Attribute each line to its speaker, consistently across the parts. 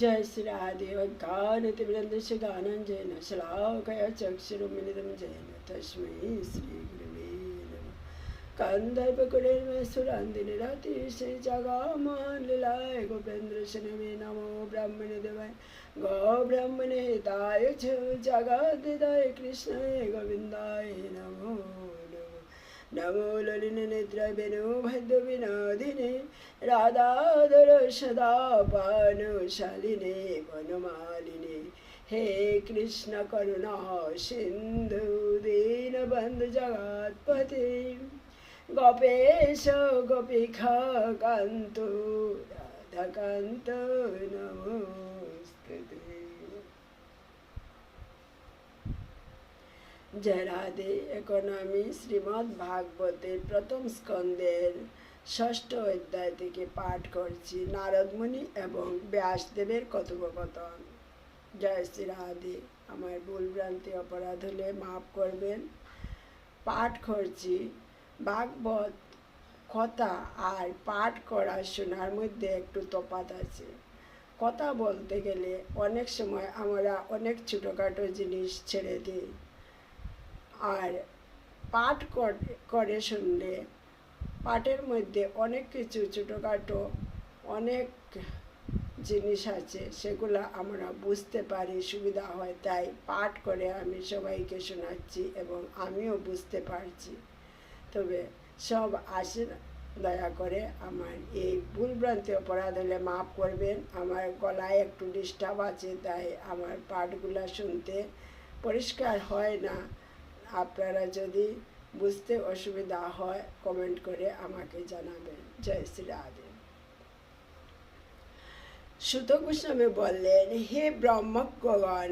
Speaker 1: जय श्री राधेव गानतिवृन्दशगानञ्जयेन श्लाकया चक्षुरुमिलितं जयेन तस्मै श्रीगुरुवे नमः कन्दर्पकुलेर्वसुरान्दिनिरातिश्रीजगामालिलाय गोपेन्द्रशनवे नमो ब्राह्मणे देवाय गोब्राह्मणे हिताय च जगद्दिदाय कृष्णाय गोविन्दाय नमो नमो ललिननिद्रवे नो भद्रविनादिने राधाधर सदा पानुशालिने वनमालिने हे कृष्ण करुणा सिन्धु दीनबन्धु जगत्पते गोपेश गोपिखा कान्तो राधाकान्त नमोस्तुते রাধে এখন আমি শ্রীমৎ ভাগবতের প্রথম স্কন্ধের ষষ্ঠ অধ্যায় থেকে পাঠ করছি নারদমণি এবং ব্যাসদেবের কথোপকথন জয় শ্রী রাধে আমার ভুলভ্রান্তি অপরাধ হলে মাফ করবেন পাঠ করছি ভাগবত কথা আর পাঠ করা শোনার মধ্যে একটু তফাত আছে কথা বলতে গেলে অনেক সময় আমরা অনেক ছোটোখাটো জিনিস ছেড়ে দিই আর পাঠ করে শুনলে পাঠের মধ্যে অনেক কিছু ছোটোখাটো অনেক জিনিস আছে সেগুলো আমরা বুঝতে পারি সুবিধা হয় তাই পাঠ করে আমি সবাইকে শোনাচ্ছি এবং আমিও বুঝতে পারছি তবে সব আসে দয়া করে আমার এই ভুলভ্রান্তি অপরাধ হলে মাফ করবেন আমার গলায় একটু ডিস্টার্ব আছে তাই আমার পাঠগুলো শুনতে পরিষ্কার হয় না আপনারা যদি বুঝতে অসুবিধা হয় কমেন্ট করে আমাকে জানাবেন জয় শ্রী রাধে
Speaker 2: সুত গোস্বামী বললেন হে ব্রহ্মজ্ঞগণ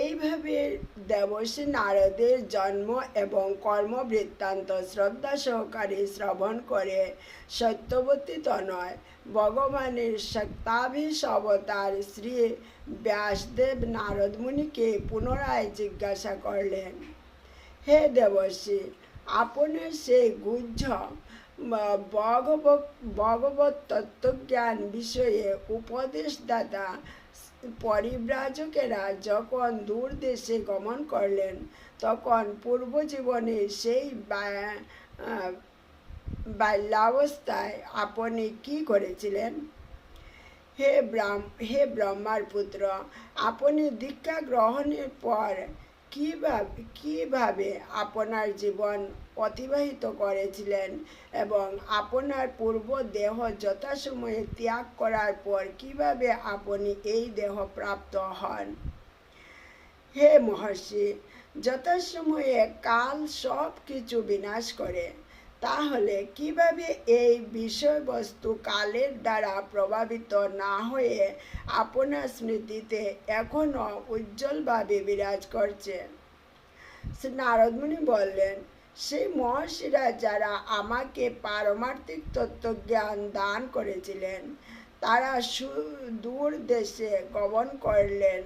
Speaker 2: এইভাবে দেবশ্রী নারদের জন্ম এবং কর্ম বৃত্তান্ত শ্রদ্ধা সহকারে শ্রবণ করে সত্যবতী নয় ভগবানের সত্তাভিসবতার শ্রী ব্যাসদেব নারদমুনিকে পুনরায় জিজ্ঞাসা করলেন হে দেবশ্রী আপনি সেই গুহ্য ভগব ভগবত তত্ত্বজ্ঞান বিষয়ে উপদেশদাতা পরিব্রাজকেরা যখন দূর দেশে গমন করলেন তখন পূর্বজীবনে সেই বাল্যাবস্থায় আপনি কি করেছিলেন হে ব্রাহ্ম হে ব্রহ্মার পুত্র আপনি দীক্ষা গ্রহণের পর কীভাবে কীভাবে আপনার জীবন অতিবাহিত করেছিলেন এবং আপনার পূর্ব দেহ যথাসময়ে ত্যাগ করার পর কিভাবে আপনি এই দেহ প্রাপ্ত হন হে মহর্ষি যথাসময়ে কাল সব কিছু বিনাশ করে তাহলে কিভাবে এই বিষয়বস্তু কালের দ্বারা প্রভাবিত না হয়ে আপনার স্মৃতিতে এখনও উজ্জ্বলভাবে বিরাজ করছে শ্রী নারদমুনি বললেন সেই মহর্ষিরা যারা আমাকে পারমার্থিক তত্ত্বজ্ঞান দান করেছিলেন তারা সুদূর দেশে গমন করলেন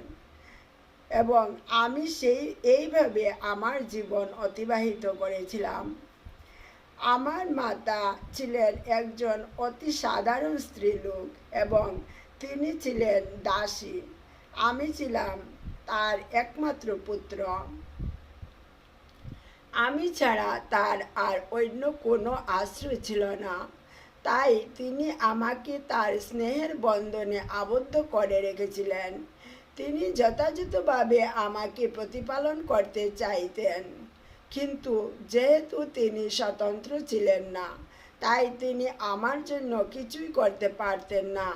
Speaker 2: এবং আমি সেই এইভাবে আমার জীবন অতিবাহিত করেছিলাম আমার মাতা ছিলেন একজন অতি সাধারণ স্ত্রীলোক এবং তিনি ছিলেন দাসী আমি ছিলাম তার একমাত্র পুত্র আমি ছাড়া তার আর অন্য কোনো আশ্রয় ছিল না তাই তিনি আমাকে তার স্নেহের বন্ধনে আবদ্ধ করে রেখেছিলেন তিনি যথাযথভাবে আমাকে প্রতিপালন করতে চাইতেন কিন্তু যেহেতু তিনি স্বতন্ত্র ছিলেন না তাই তিনি আমার জন্য কিছুই করতে পারতেন না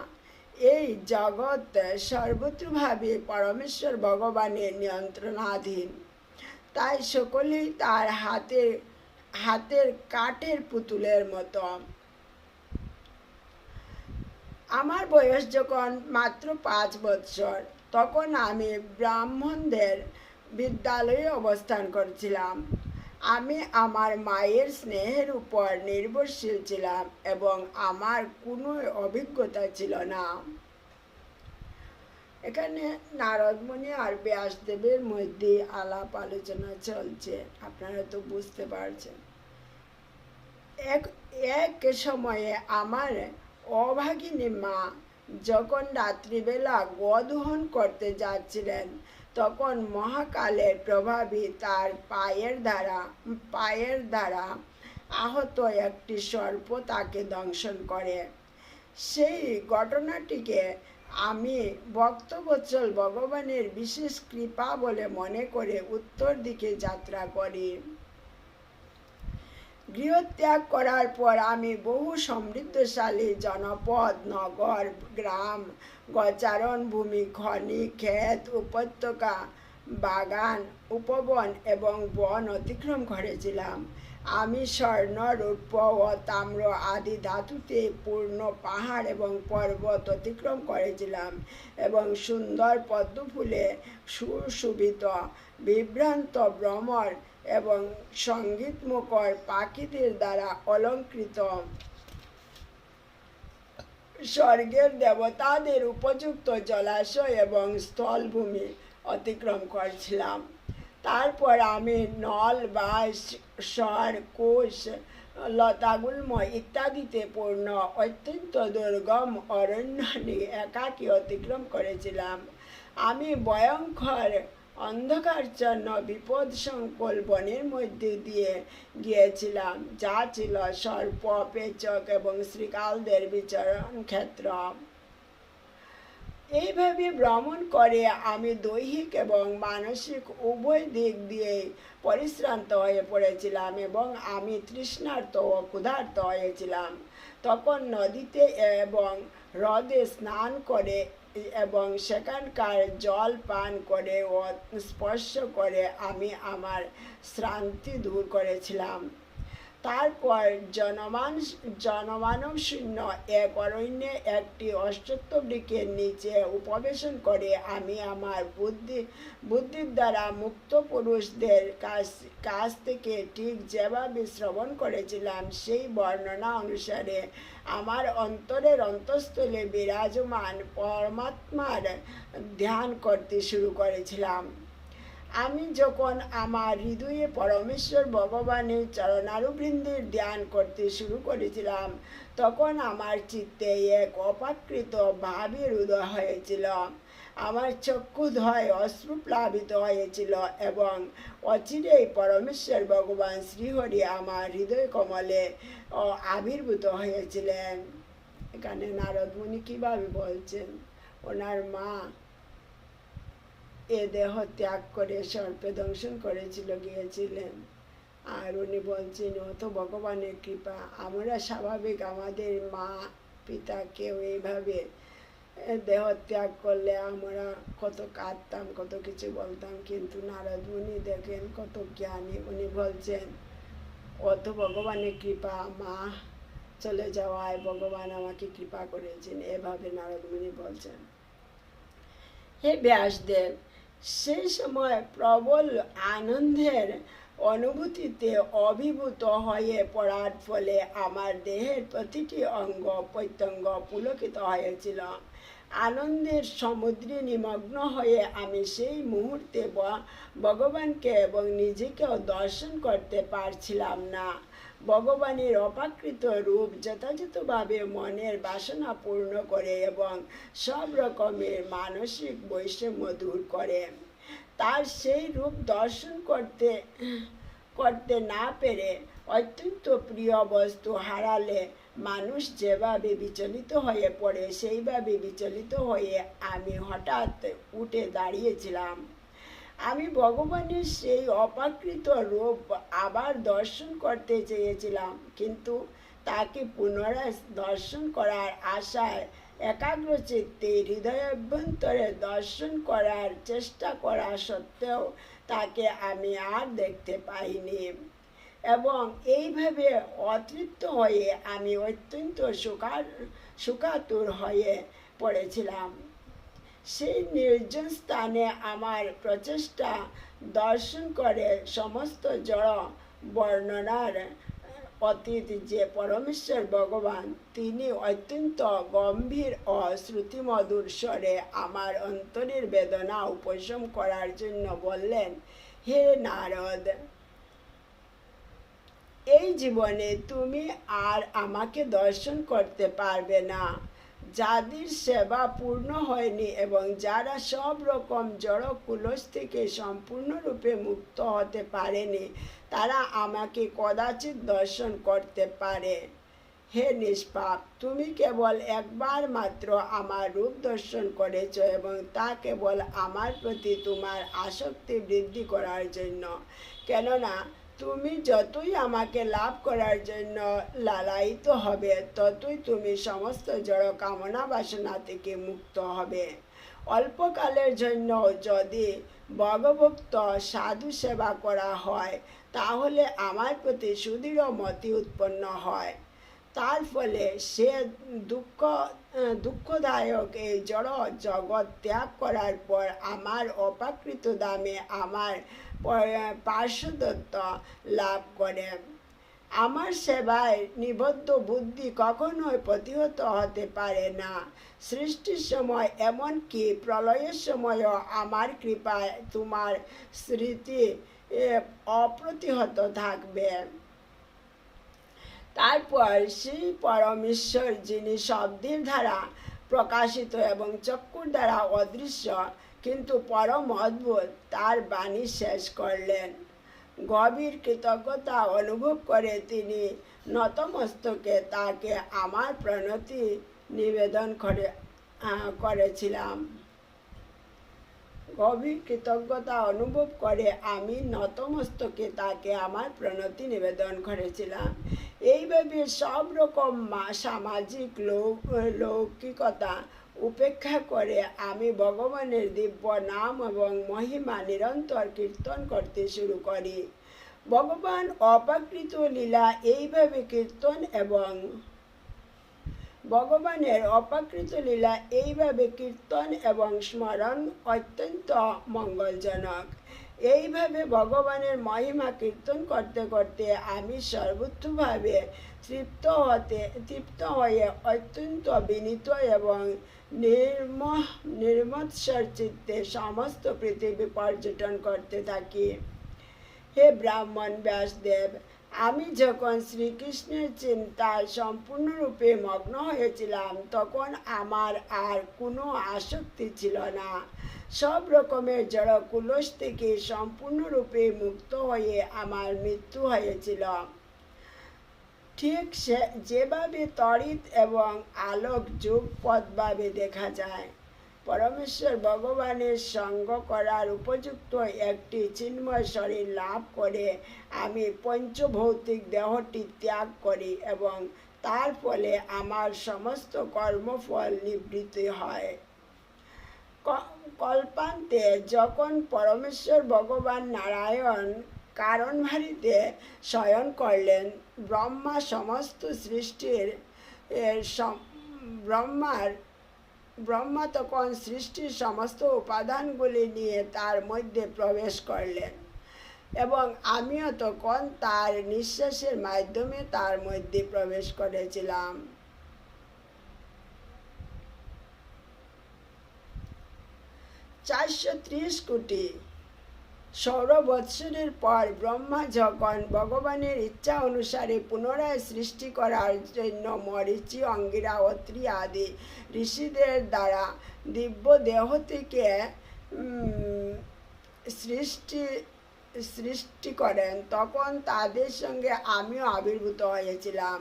Speaker 2: এই জগৎ সর্বত্রভাবে পরমেশ্বর ভগবানের নিয়ন্ত্রণাধীন তাই সকলেই তার হাতে হাতের কাঠের পুতুলের মতো আমার বয়স যখন মাত্র পাঁচ বৎসর তখন আমি ব্রাহ্মণদের বিদ্যালয়ে অবস্থান করছিলাম আমি আমার মায়ের স্নেহের উপর নির্ভরশীল ছিলাম এবং আমার কোনো অভিজ্ঞতা ছিল না এখানে নারদমণি আর ব্যাসদেবের মধ্যে আলাপ আলোচনা চলছে আপনারা তো বুঝতে পারছেন এক এক সময়ে আমার অভাগিনী মা যখন রাত্রিবেলা গদহন করতে যাচ্ছিলেন তখন মহাকালের প্রভাবে তার পায়ের দ্বারা পায়ের দ্বারা আহত একটি সর্প তাকে দংশন করে সেই ঘটনাটিকে আমি ভক্তবচ্ছল ভগবানের বিশেষ কৃপা বলে মনে করে উত্তর দিকে যাত্রা করি গৃহত্যাগ করার পর আমি বহু সমৃদ্ধশালী জনপদ নগর গ্রাম গচারণ ভূমি খনি ক্ষেত উপত্যকা বাগান উপবন এবং বন অতিক্রম করেছিলাম আমি স্বর্ণ রূপ ও তাম্র আদি ধাতুতে পূর্ণ পাহাড় এবং পর্বত অতিক্রম করেছিলাম এবং সুন্দর পদ্মফুলে সুশোভিত বিভ্রান্ত ভ্রমর এবং সঙ্গীতমুখর পাখিদের দ্বারা অলঙ্কৃত স্বর্গের দেবতাদের উপযুক্ত জলাশয় এবং স্থলভূমি অতিক্রম করছিলাম তারপর আমি নল বা ষড় কোষ লতাগুলময় ইত্যাদিতে পূর্ণ অত্যন্ত দুর্গম অরণ্য নিয়ে একাকী অতিক্রম করেছিলাম আমি ভয়ঙ্কর জন্য বিপদ সংকল বনের মধ্যে দিয়ে গিয়েছিলাম যা ছিল সর্প পেচক এবং শ্রীকালদের বিচরণ ক্ষেত্র এইভাবে ভ্রমণ করে আমি দৈহিক এবং মানসিক উভয় দিক দিয়ে পরিশ্রান্ত হয়ে পড়েছিলাম এবং আমি তৃষ্ণার্ত ও ক্ষুধার্ত হয়েছিলাম তখন নদীতে এবং হ্রদে স্নান করে এবং সেখানকার জল পান করে ও স্পর্শ করে আমি আমার শ্রান্তি দূর করেছিলাম তারপর জনমান জনমানব শূন্য এক অরণ্যে একটি অশ্বত্ব বৃক্ষের নিচে উপবেশন করে আমি আমার বুদ্ধি বুদ্ধির দ্বারা মুক্ত পুরুষদের কাছ কাছ থেকে ঠিক যেভাবে শ্রবণ করেছিলাম সেই বর্ণনা অনুসারে আমার অন্তরের অন্তঃস্থলে বিরাজমান পরমাত্মার ধ্যান করতে শুরু করেছিলাম আমি যখন আমার হৃদয়ে পরমেশ্বর ভগবানের চরণারুবৃন্দের ধ্যান করতে শুরু করেছিলাম তখন আমার চিত্তে এক অপাকৃত ভাবের উদয় হয়েছিল আমার চক্ষুধয় অশ্রুপ্লাবিত হয়েছিল এবং অচিরেই পরমেশ্বর ভগবান শ্রীহরি আমার হৃদয় কমলে আবির্ভূত হয়েছিলেন এখানে নারদমণি কীভাবে বলছেন ওনার মা এ দেহ ত্যাগ করে সর্পে দংশন করেছিল গিয়েছিলেন আর উনি বলছেন অত ভগবানের কৃপা আমরা স্বাভাবিক আমাদের মা পিতা কেউ এইভাবে দেহ ত্যাগ করলে আমরা কত কাঁদতাম কত কিছু বলতাম কিন্তু নারদ উনি দেখেন কত জ্ঞানী উনি বলছেন অত ভগবানের কৃপা মা চলে যাওয়ায় ভগবান আমাকে কৃপা করেছেন এভাবে নারদ মুনি বলছেন হে ব্যাসদেব সেই সময় প্রবল আনন্দের অনুভূতিতে অভিভূত হয়ে পড়ার ফলে আমার দেহের প্রতিটি অঙ্গ প্রত্যঙ্গ পুলকিত হয়েছিল আনন্দের সমুদ্রে নিমগ্ন হয়ে আমি সেই মুহূর্তে ভগবানকে এবং নিজেকেও দর্শন করতে পারছিলাম না ভগবানের অপাকৃত রূপ যথাযথভাবে মনের বাসনা পূর্ণ করে এবং সব রকমের মানসিক বৈষম্য দূর করে তার সেই রূপ দর্শন করতে করতে না পেরে অত্যন্ত প্রিয় বস্তু হারালে মানুষ যেভাবে বিচলিত হয়ে পড়ে সেইভাবে বিচলিত হয়ে আমি হঠাৎ উঠে দাঁড়িয়েছিলাম আমি ভগবানের সেই অপাকৃত রূপ আবার দর্শন করতে চেয়েছিলাম কিন্তু তাকে পুনরায় দর্শন করার আশায় একাগ্র চিত্তে হৃদয়াভ্যন্তরে দর্শন করার চেষ্টা করা সত্ত্বেও তাকে আমি আর দেখতে পাইনি এবং এইভাবে অতৃপ্ত হয়ে আমি অত্যন্ত সুকার সুকাতুর হয়ে পড়েছিলাম সেই নির্জন স্থানে আমার প্রচেষ্টা দর্শন করে সমস্ত জড় বর্ণনার অতীত যে পরমেশ্বর ভগবান তিনি অত্যন্ত গম্ভীর ও শ্রুতিমধুর স্বরে আমার অন্তরের বেদনা উপশম করার জন্য বললেন হে নারদ এই জীবনে তুমি আর আমাকে দর্শন করতে পারবে না যাদের সেবা পূর্ণ হয়নি এবং যারা সব রকম জড় কুলস থেকে সম্পূর্ণরূপে মুক্ত হতে পারেনি তারা আমাকে কদাচিৎ দর্শন করতে পারে হে নিষ্পাপ তুমি কেবল একবার মাত্র আমার রূপ দর্শন করেছ এবং তা কেবল আমার প্রতি তোমার আসক্তি বৃদ্ধি করার জন্য কেননা তুমি যতই আমাকে লাভ করার জন্য লালায়িত হবে ততই তুমি সমস্ত জড় কামনা বাসনা থেকে মুক্ত হবে অল্পকালের জন্য যদি ভগভক্ত সাধু সেবা করা হয় তাহলে আমার প্রতি সুদৃঢ় মতি উৎপন্ন হয় তার ফলে সে দুঃখ দুঃখদায়ক এই জড় জগৎ ত্যাগ করার পর আমার অপাকৃত দামে আমার পার্শ্বদত্ত লাভ করে আমার সেবায় নিবদ্ধ বুদ্ধি কখনোই প্রতিহত হতে পারে না সৃষ্টির সময় এমনকি প্রলয়ের সময়ও আমার কৃপায় তোমার স্মৃতি অপ্রতিহত থাকবে তারপর সেই পরমেশ্বর যিনি শব্দের দ্বারা প্রকাশিত এবং চক্ষুর দ্বারা অদৃশ্য কিন্তু পরম অদ্ভুত তার বাণী শেষ করলেন গভীর কৃতজ্ঞতা অনুভব করে তিনি নতমস্তকে তাকে আমার প্রণতি নিবেদন করে করেছিলাম গভীর কৃতজ্ঞতা অনুভব করে আমি নতমস্তকে তাকে আমার প্রণতি নিবেদন করেছিলাম এইভাবে সব রকম সামাজিক লৌকিকতা উপেক্ষা করে আমি ভগবানের দিব্য নাম এবং মহিমা নিরন্তর কীর্তন করতে শুরু করি ভগবান অপাকৃত লীলা এইভাবে কীর্তন এবং ভগবানের অপাকৃত লীলা এইভাবে কীর্তন এবং স্মরণ অত্যন্ত মঙ্গলজনক এইভাবে ভগবানের মহিমা কীর্তন করতে করতে আমি সর্বোচ্চভাবে তৃপ্ত হতে তৃপ্ত হয়ে অত্যন্ত বিনীত এবং নির্ম নির্মৎসর চিত্তে সমস্ত পৃথিবী পর্যটন করতে থাকি হে ব্রাহ্মণ ব্যাসদেব আমি যখন শ্রীকৃষ্ণের চিন্তায় সম্পূর্ণরূপে মগ্ন হয়েছিলাম তখন আমার আর কোনো আসক্তি ছিল না সব রকমের জড় কুলস থেকে সম্পূর্ণরূপে মুক্ত হয়ে আমার মৃত্যু হয়েছিল ঠিক সে যেভাবে তড়িৎ এবং আলোক যুগ পদভাবে দেখা যায় পরমেশ্বর ভগবানের সঙ্গ করার উপযুক্ত একটি চিন্ময় শরীর লাভ করে আমি পঞ্চভৌতিক দেহটি ত্যাগ করি এবং তার ফলে আমার সমস্ত কর্মফল নিবৃত্তি হয় কল্পান্তে যখন পরমেশ্বর ভগবান নারায়ণ কারণ ভারিতে শয়ন করলেন ব্রহ্মা সমস্ত সৃষ্টির ব্রহ্মার ব্রহ্মা তখন সৃষ্টির সমস্ত উপাদানগুলি নিয়ে তার মধ্যে প্রবেশ করলেন এবং আমিও তখন তার নিঃশ্বাসের মাধ্যমে তার মধ্যে প্রবেশ করেছিলাম চারশো ত্রিশ কোটি সৌরবৎসরের পর ব্রহ্মা যখন ভগবানের ইচ্ছা অনুসারে পুনরায় সৃষ্টি করার জন্য মরিচি অঙ্গিরা অত্রি আদি ঋষিদের দ্বারা দিব্য দেহ থেকে সৃষ্টি সৃষ্টি করেন তখন তাদের সঙ্গে আমিও আবির্ভূত হয়েছিলাম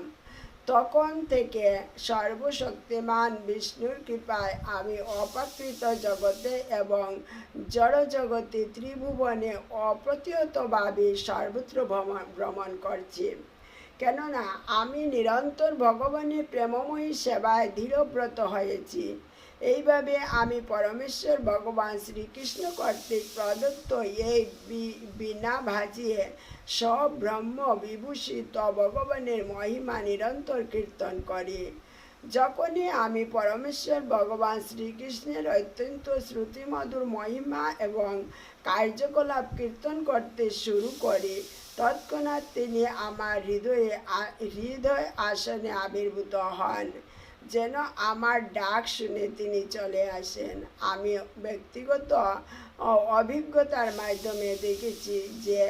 Speaker 2: তখন থেকে সর্বশক্তিমান বিষ্ণুর কৃপায় আমি অপাকৃত জগতে এবং জড়জগতে ত্রিভুবনে অপ্রতিহতভাবে সর্বত্র ভ্রমণ করছি কেননা আমি নিরন্তর ভগবানের প্রেমময়ী সেবায় দৃঢ়ব্রত হয়েছি এইভাবে আমি পরমেশ্বর ভগবান শ্রীকৃষ্ণ কর্তৃক প্রদত্ত এই বিনা ভাজিয়ে সব ব্রহ্ম বিভূষিত ভগবানের মহিমা নিরন্তর কীর্তন করি যখনই আমি পরমেশ্বর ভগবান শ্রীকৃষ্ণের অত্যন্ত শ্রুতিমধুর মহিমা এবং কার্যকলাপ কীর্তন করতে শুরু করি তৎক্ষণাৎ তিনি আমার হৃদয়ে হৃদয় আসনে আবির্ভূত হন যেন আমার ডাক শুনে তিনি চলে আসেন আমি ব্যক্তিগত অভিজ্ঞতার মাধ্যমে দেখেছি যে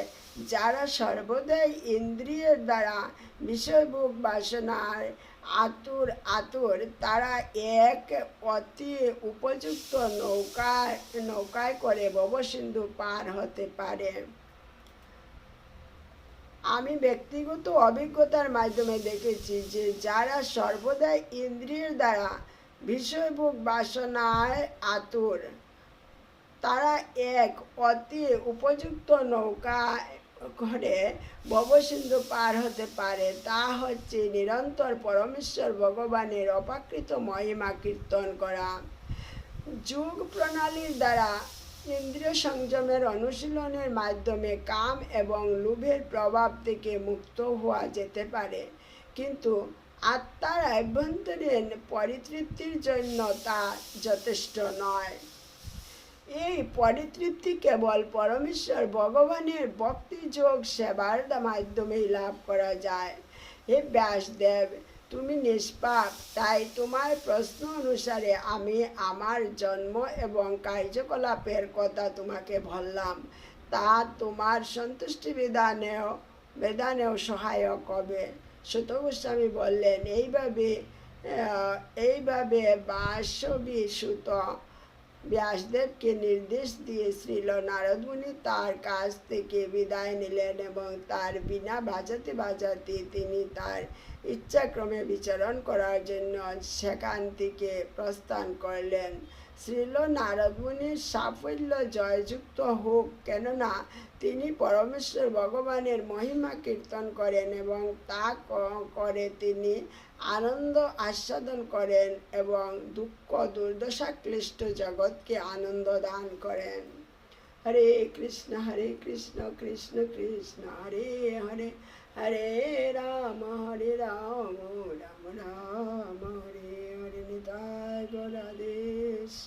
Speaker 2: যারা সর্বদাই ইন্দ্রিয়ের দ্বারা বিষয়ভোগ বাসনার আতুর আতুর তারা এক অতি উপযুক্ত নৌকায় নৌকায় করে ভবসিন্ধু পার হতে পারে আমি ব্যক্তিগত অভিজ্ঞতার মাধ্যমে দেখেছি যে যারা সর্বদাই ইন্দ্রিয়ের দ্বারা বিষয়ভোগ বাসনায় আতুর তারা এক অতি উপযুক্ত নৌকা করে ববসিন্ধু পার হতে পারে তা হচ্ছে নিরন্তর পরমেশ্বর ভগবানের অপাকৃত মহিমা কীর্তন করা যুগ প্রণালীর দ্বারা ইন্দ্রিয় সংযমের অনুশীলনের মাধ্যমে কাম এবং লোভের প্রভাব থেকে মুক্ত হওয়া যেতে পারে কিন্তু আত্মার আভ্যন্তরীণ পরিতৃপ্তির জন্য তা যথেষ্ট নয় এই পরিতৃপ্তি কেবল পরমেশ্বর ভগবানের ভক্তিযোগ সেবার মাধ্যমেই লাভ করা যায় হে ব্যাসদেব তুমি নিষ্পাপ তাই তোমার প্রশ্ন অনুসারে আমি আমার জন্ম এবং কার্যকলাপের কথা তোমাকে বললাম তা তোমার সন্তুষ্টি বিধানেও বেদানেও সহায়ক হবে সুত গোস্বামী বললেন এইভাবে এইভাবে বাসবি সুত ব্যাসদেবকে নির্দেশ দিয়ে শ্রীল নারদমুনি তার কাছ থেকে বিদায় নিলেন এবং তার বিনা বাজাতে বাজাতে তিনি তার ইচ্ছাক্রমে বিচরণ করার জন্য সেখান থেকে প্রস্থান করলেন শ্রীল নারদমুনির সাফল্য জয়যুক্ত হোক কেননা তিনি পরমেশ্বর ভগবানের মহিমা কীর্তন করেন এবং তা করে তিনি আনন্দ আস্বাদন করেন এবং দুঃখ দুর্দশা ক্লিষ্ট জগৎকে আনন্দ দান করেন হরে কৃষ্ণ হরে কৃষ্ণ কৃষ্ণ কৃষ্ণ হরে হরে হরে রাম হরে রাম রাম রাম হরে হরে নিতায় গোরাদেশ